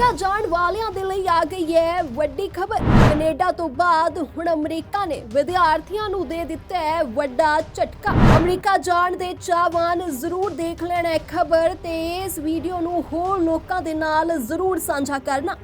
America ਜਾਣ ਵਾਲਿਆਂ ਦੇ ਲਈ ਆ ਗਈ ਹੈ ਵੱਡੀ ਖਬਰ। ਕੈਨੇਡਾ ਤੋਂ ਬਾਅਦ ਹੁਣ ਅਮਰੀਕਾ ਨੇ ਵਿਦਿਆਰਥੀਆਂ ਨੂੰ ਦੇ ਦਿੱਤਾ ਹੈ ਵੱਡਾ ਝਟਕਾ। ਅਮਰੀਕਾ ਜਾਣ ਦੇ ਚਾਹਵਾਨ ਜ਼ਰੂਰ ਦੇਖ ਲੈਣਾ ਇਹ ਖਬਰ ਤੇ ਇਸ ਵੀਡੀਓ ਨੂੰ ਹੋਰ ਲੋਕਾਂ ਦੇ ਨਾਲ ਜ਼ਰੂਰ ਸਾਂਝਾ ਕਰਨਾ।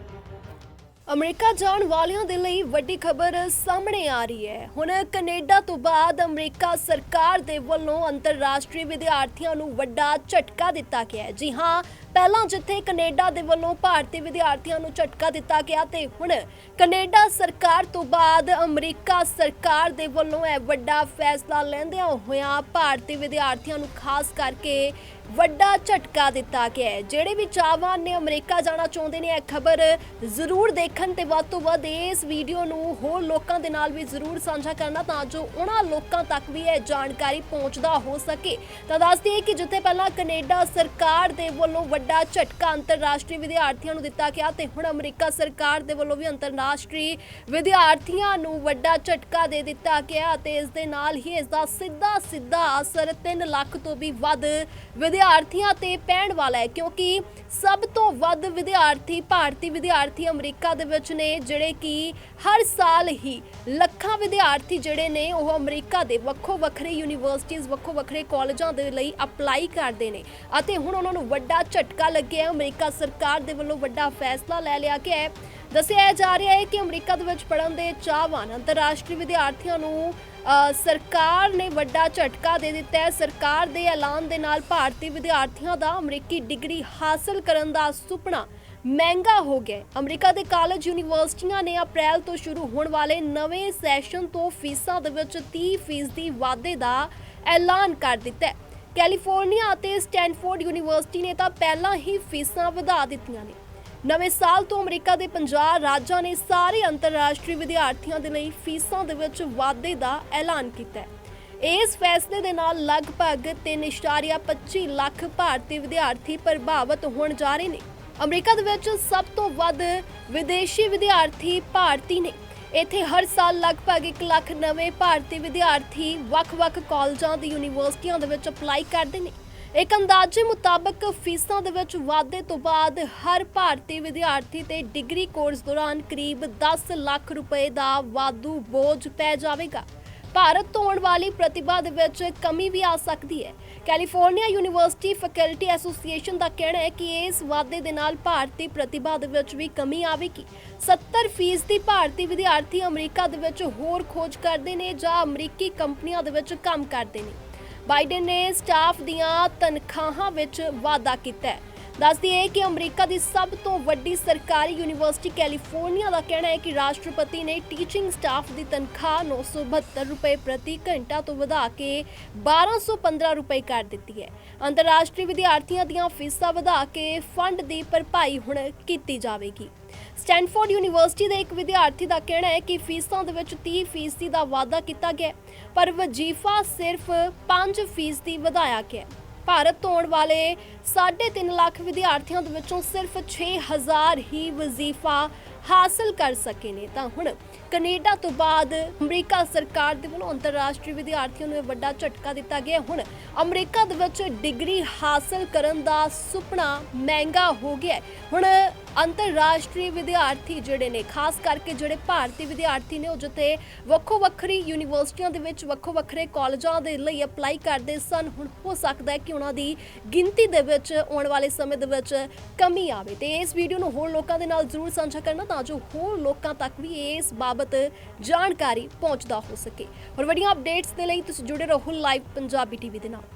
ਅਮਰੀਕਾ ਜਾਣ ਵਾਲਿਆਂ ਦੇ ਲਈ ਵੱਡੀ ਖਬਰ ਸਾਹਮਣੇ ਆ ਰਹੀ ਹੈ। ਹੁਣ ਕੈਨੇਡਾ ਤੋਂ ਬਾਅਦ ਅਮਰੀਕਾ ਸਰਕਾਰ ਦੇ ਵੱਲੋਂ ਅੰਤਰਰਾਸ਼ਟਰੀ ਵਿਦਿਆਰਥੀਆਂ ਨੂੰ ਵੱਡਾ ਝਟਕਾ ਦਿੱਤਾ ਗਿਆ ਹੈ। ਜੀ ਹਾਂ, ਪਹਿਲਾਂ ਜਿੱਥੇ ਕੈਨੇਡਾ ਦੇ ਵੱਲੋਂ ਭਾਰਤੀ ਵਿਦਿਆਰਥੀਆਂ ਨੂੰ ਝਟਕਾ ਦਿੱਤਾ ਗਿਆ ਤੇ ਹੁਣ ਕੈਨੇਡਾ ਸਰਕਾਰ ਤੋਂ ਬਾਅਦ ਅਮਰੀਕਾ ਸਰਕਾਰ ਦੇ ਵੱਲੋਂ ਇਹ ਵੱਡਾ ਫੈਸਲਾ ਲੈਂਦਿਆਂ ਹੋਇਆਂ ਭਾਰਤੀ ਵਿਦਿਆਰਥੀਆਂ ਨੂੰ ਖਾਸ ਕਰਕੇ ਵੱਡਾ ਝਟਕਾ ਦਿੱਤਾ ਗਿਆ ਹੈ। ਜਿਹੜੇ ਵੀ ਚਾਹਵਾਨ ਨੇ ਅਮਰੀਕਾ ਜਾਣਾ ਚਾਹੁੰਦੇ ਨੇ, ਇਹ ਖਬਰ ਜ਼ਰੂਰ ਦੇਖਣ ਤੇ ਵੱਧ ਤੋਂ ਵੱਧ ਇਸ ਵੀਡੀਓ ਨੂੰ ਹੋਰ ਲੋਕਾਂ ਦੇ ਨਾਲ ਵੀ ਜ਼ਰੂਰ ਸਾਂਝਾ ਕਰਨਾ ਤਾਂ ਜੋ ਉਹਨਾਂ ਲੋਕਾਂ ਤੱਕ ਵੀ ਇਹ ਜਾਣਕਾਰੀ ਪਹੁੰਚਦਾ ਹੋ ਸਕੇ। ਤਾਂ ਦੱਸ ਦਈਏ ਕਿ ਜਿੱਥੇ ਪਹਿਲਾਂ ਕੈਨੇਡਾ ਸਰਕਾਰ ਦੇ ਵੱਲੋਂ ਵੱਡਾ ਝਟਕਾ ਅੰਤਰਰਾਸ਼ਟਰੀ ਵਿਦਿਆਰਥੀਆਂ ਨੂੰ ਦਿੱਤਾ ਗਿਆ ਤੇ ਹੁਣ ਅਮਰੀਕਾ ਸਰਕਾਰ ਦੇ ਵੱਲੋਂ ਵੀ ਅੰਤਰਰਾਸ਼ਟਰੀ ਵਿਦਿਆਰਥੀਆਂ ਨੂੰ ਵੱਡਾ ਝਟਕਾ ਦੇ ਦਿੱਤਾ ਗਿਆ ਅਤੇ ਇਸ ਦੇ ਨਾਲ ਹੀ ਇਸ ਦਾ ਸਿੱਧਾ ਸਿੱਧਾ ਅਸਰ 3 ਲੱਖ ਤੋਂ ਵੀ ਵੱਧ ਵਿਦਿਆਰਥੀਆਂ ਤੇ ਪੈਣ ਵਾਲਾ ਹੈ, ਕਿਉਂਕਿ ਸਭ ਤੋਂ ਵੱਧ ਵਿਦਿਆਰਥੀ ਭਾਰਤੀ ਵਿਦਿਆਰਥੀ ਅਮਰੀਕਾ ਦੇ ਵਿੱਚ ਨੇ, ਜਿਹੜੇ ਕਿ ਹਰ ਸਾਲ ਹੀ ਲੱਖਾਂ ਵਿਦਿਆਰਥੀ ਜਿਹੜੇ ਨੇ, ਉਹ ਅਮਰੀਕਾ ਦੇ ਵੱਖੋ ਵੱਖਰੇ ਯੂਨੀਵਰਸਿਟੀਆਂ ਵੱਖੋ ਵੱਖਰੇ ਕਾਲਜਾਂ ਦੇ ਲਈ ਅਪਲਾਈ ਕਰਦੇ ਨੇ। ਅਤੇ ਹੁਣ ਉਹਨਾਂ ਨੂੰ ਵੱਡਾ ਝਟਕਾ ਲੱਗਿਆ ਅਮਰੀਕਾ ਸਰਕਾਰ ਦੇ ਵੱਲੋਂ ਵੱਡਾ ਫੈਸਲਾ ਲੈ ਲਿਆ ਗਿਆ ਹੈ। ਦੱਸਿਆ ਜਾ ਰਿਹਾ ਹੈ ਕਿ ਅਮਰੀਕਾ ਦੇ ਵਿੱਚ ਪੜ੍ਹਨ ਦੇ ਚਾਹਵਾਨ ਅੰਤਰਰਾਸ਼ਟਰੀ ਵਿਦਿਆਰਥੀਆਂ ਨੂੰ ਸਰਕਾਰ ਨੇ ਵੱਡਾ ਝਟਕਾ ਦੇ ਦਿੱਤਾ ਹੈ। ਸਰਕਾਰ ਦੇ ਐਲਾਨ ਦੇ ਨਾਲ ਭਾਰਤੀ ਵਿਦਿਆਰਥੀਆਂ ਦਾ ਅਮਰੀਕੀ ਡਿਗਰੀ ਹਾਸਲ ਕਰਨ ਦਾ ਸੁਪਨਾ ਮਹਿੰਗਾ ਹੋ ਗਿਆ ਅਮਰੀਕਾ ਦੇ ਕਾਲਜ ਯੂਨੀਵਰਸਿਟੀਆਂ ਨੇ ਅਪ੍ਰੈਲ ਤੋਂ ਸ਼ੁਰੂ ਹੋਣ ਵਾਲੇ ਨਵੇਂ ਸੈਸ਼ਨ ਤੋਂ ਫੀਸਾਂ ਦੇ ਵਿੱਚ 30% ਦੀ ਵਾਧੇ ਦਾ ਐਲਾਨ ਕਰ ਦਿੱਤਾ ਹੈ। ਕੈਲੀਫੋਰਨੀਆ ਅਤੇ ਸਟੈਨਫੋਰਡ ਯੂਨੀਵਰਸਿਟੀ ਨੇ ਤਾਂ ਪਹਿਲਾਂ ਹੀ ਫੀਸਾਂ ਵਧਾ ਦਿੱਤੀਆਂ ਨੇ। ਨਵੇਂ ਸਾਲ ਤੋਂ ਅਮਰੀਕਾ ਦੇ 50 ਰਾਜਾਂ ਨੇ ਸਾਰੇ ਅੰਤਰਰਾਸ਼ਟਰੀ ਵਿਦਿਆਰਥੀਆਂ ਦੇ ਲਈ ਫੀਸਾਂ ਦੇ ਵਿੱਚ ਵਾਧੇ ਦਾ ਐਲਾਨ ਕੀਤਾ ਹੈ। ਇਸ ਫੈਸਲੇ ਦੇ ਨਾਲ ਲਗਭਗ 3.25 ਲੱਖ ਭਾਰਤੀ ਵਿਦਿਆਰਥੀ ਪ੍ਰਭਾਵਿਤ ਹੋਣ ਜਾ ਰਹੇ ਨੇ। ਅਮਰੀਕਾ ਦੇ ਵਿੱਚ ਸਭ ਤੋਂ ਵੱਧ ਵਿਦੇਸ਼ੀ ਵਿਦਿਆਰਥੀ ਭਾਰਤੀ ਨੇ। ਇੱਥੇ ਹਰ ਸਾਲ ਲਗਭਗ 1 ਲੱਖ ਨਵੇਂ ਭਾਰਤੀ ਵਿਦਿਆਰਥੀ ਵੱਖ-ਵੱਖ ਕਾਲਜਾਂ ਦੀ ਯੂਨੀਵਰਸਿਟੀਆਂ ਦੇ ਵਿੱਚ ਅਪਲਾਈ ਕਰਦੇ ਨੇ। ਇੱਕ ਅੰਦਾਜ਼ੇ ਮੁਤਾਬਕ ਫੀਸਾਂ ਦੇ ਵਿੱਚ ਵਾਧੇ ਤੋਂ ਬਾਅਦ ਹਰ ਭਾਰਤੀ ਵਿਦਿਆਰਥੀ ਤੇ ਡਿਗਰੀ ਕੋਰਸ ਦੌਰਾਨ ਕਰੀਬ 10 ਲੱਖ ਰੁਪਏ ਦਾ ਵਾਧੂ ਬੋਝ ਪੈ ਜਾਵੇਗਾ। ਭਾਰਤ ਤੋਂ ਆਉਣ ਵਾਲੀ ਪ੍ਰਤਿਭਾ ਦੇ ਵਿੱਚ ਕਮੀ ਵੀ ਆ ਸਕਦੀ ਹੈ। ਕੈਲੀਫੋਰਨੀਆ ਯੂਨੀਵਰਸਿਟੀ ਫੈਕਲਟੀ ਐਸੋਸੀਏਸ਼ਨ ਦਾ ਕਹਿਣਾ ਹੈ ਕਿ ਇਸ ਵਾਅਦੇ ਦੇ ਨਾਲ ਭਾਰਤੀ ਪ੍ਰਤਿਭਾ ਦੇ ਵਿੱਚ ਵੀ ਕਮੀ ਆਵੇਗੀ। 70% ਭਾਰਤੀ ਵਿਦਿਆਰਥੀ ਅਮਰੀਕਾ ਦੇ ਵਿੱਚ ਹੋਰ ਖੋਜ ਕਰਦੇ ਨੇ ਜਾਂ ਅਮਰੀਕੀ ਕੰਪਨੀਆਂ ਦੇ ਵਿੱਚ ਕੰਮ ਕਰਦੇ ਨੇ। ਬਾਈਡਨ ਨੇ ਸਟਾਫ ਦੀਆਂ ਤਨਖਾਹਾਂ ਵਿੱਚ ਵਾਧਾ ਕੀਤਾ ਹੈ। ਦੱਸਦੀ ਹੈ ਕਿ ਅਮਰੀਕਾ ਦੀ ਸਭ ਤੋਂ ਵੱਡੀ ਸਰਕਾਰੀ ਯੂਨੀਵਰਸਿਟੀ ਕੈਲੀਫੋਰਨੀਆ ਦਾ ਕਹਿਣਾ ਹੈ ਕਿ ਰਾਸ਼ਟਰਪਤੀ ਨੇ ਟੀਚਿੰਗ ਸਟਾਫ ਦੀ ਤਨਖਾਹ 972 ਰੁਪਏ ਪ੍ਰਤੀ ਘੰਟਾ ਤੋਂ ਵਧਾ ਕੇ 1215 ਰੁਪਏ ਕਰ ਦਿੱਤੀ ਹੈ। ਅੰਤਰਰਾਸ਼ਟਰੀ ਵਿਦਿਆਰਥੀਆਂ ਦੀਆਂ ਫੀਸਾਂ ਵਧਾ ਕੇ ਫੰਡ ਦੀ ਭਰਪਾਈ ਹੁਣ ਕੀਤੀ ਜਾਵੇਗੀ। ਸਟੈਨਫੋਰਡ ਯੂਨੀਵਰਸਿਟੀ ਦੇ ਇੱਕ ਵਿਦਿਆਰਥੀ ਦਾ ਕਹਿਣਾ ਹੈ ਕਿ ਫੀਸਾਂ ਦੇ ਵਿੱਚ 30% ਦਾ ਵਾਧਾ ਕੀਤਾ ਗਿਆ ਪਰ ਵਜ਼ੀਫਾ ਸਿਰਫ 5% ਵਧਾਇਆ ਗਿਆ ਭਾਰਤ ਤੋਂ ਆਉਣ ਵਾਲੇ 3.5 ਲੱਖ ਵਿਦਿਆਰਥੀਆਂ ਦੇ ਵਿੱਚੋਂ ਸਿਰਫ 6000 ਹੀ ਵਜ਼ੀਫਾ ਹਾਸਲ ਕਰ ਸਕੇ ਨੇ। ਤਾਂ ਹੁਣ ਕੈਨੇਡਾ ਤੋਂ ਬਾਅਦ ਅਮਰੀਕਾ ਸਰਕਾਰ ਦੇ ਵੱਲੋਂ ਅੰਤਰਰਾਸ਼ਟਰੀ ਵਿਦਿਆਰਥੀਆਂ ਨੂੰ ਇਹ ਵੱਡਾ ਝਟਕਾ ਦਿੱਤਾ ਗਿਆ ਹੁਣ ਅਮਰੀਕਾ ਦੇ ਵਿੱਚ ਡਿਗਰੀ ਹਾਸਲ ਕਰਨ ਦਾ ਸੁਪਨਾ ਮਹਿੰਗਾ ਹੋ ਗਿਆ ਹੁਣ ਅੰਤਰਰਾਸ਼ਟਰੀ ਵਿਦਿਆਰਥੀ ਜਿਹੜੇ ਨੇ, ਖਾਸ ਕਰਕੇ ਜਿਹੜੇ ਭਾਰਤੀ ਵਿਦਿਆਰਥੀ ਨੇ, ਉਹ ਜਿੱਥੇ ਵੱਖੋ ਵੱਖਰੀ ਯੂਨੀਵਰਸਿਟੀਆਂ ਦੇ ਵਿੱਚ ਵੱਖੋ ਵੱਖਰੇ ਕਾਲਜਾਂ ਦੇ ਲਈ ਅਪਲਾਈ ਕਰਦੇ ਸਨ, ਹੁਣ ਹੋ ਸਕਦਾ ਹੈ ਕਿ ਉਹਨਾਂ ਦੀ ਗਿਣਤੀ ਦੇ ਵਿੱਚ ਆਉਣ ਵਾਲੇ ਸਮੇਂ ਦੇ ਵਿੱਚ ਕਮੀ ਆਵੇ। ਤੇ ਇਸ ਵੀਡੀਓ ਨੂੰ ਹੋਰ ਲੋਕਾਂ ਦੇ ਨਾਲ ਜ਼ਰੂਰ ਸਾਂਝਾ ਕਰਨਾ ਤਾਂ ਜੋ ਹੋਰ ਲੋਕਾਂ ਤੱਕ ਵੀ ਇਸ ਬਾਬਤ ਜਾਣਕਾਰੀ ਪਹੁੰਚਦਾ ਹੋ ਸਕੇ। ਹੋਰ ਵੱਡੀਆਂ ਅਪਡੇਟਸ ਦੇ ਲਈ ਤੁਸੀਂ ਜੁੜੇ ਰਹੋ ਲਾਈਵ ਪੰਜਾਬੀ ਟੀਵੀ ਦੇ ਨਾਲ।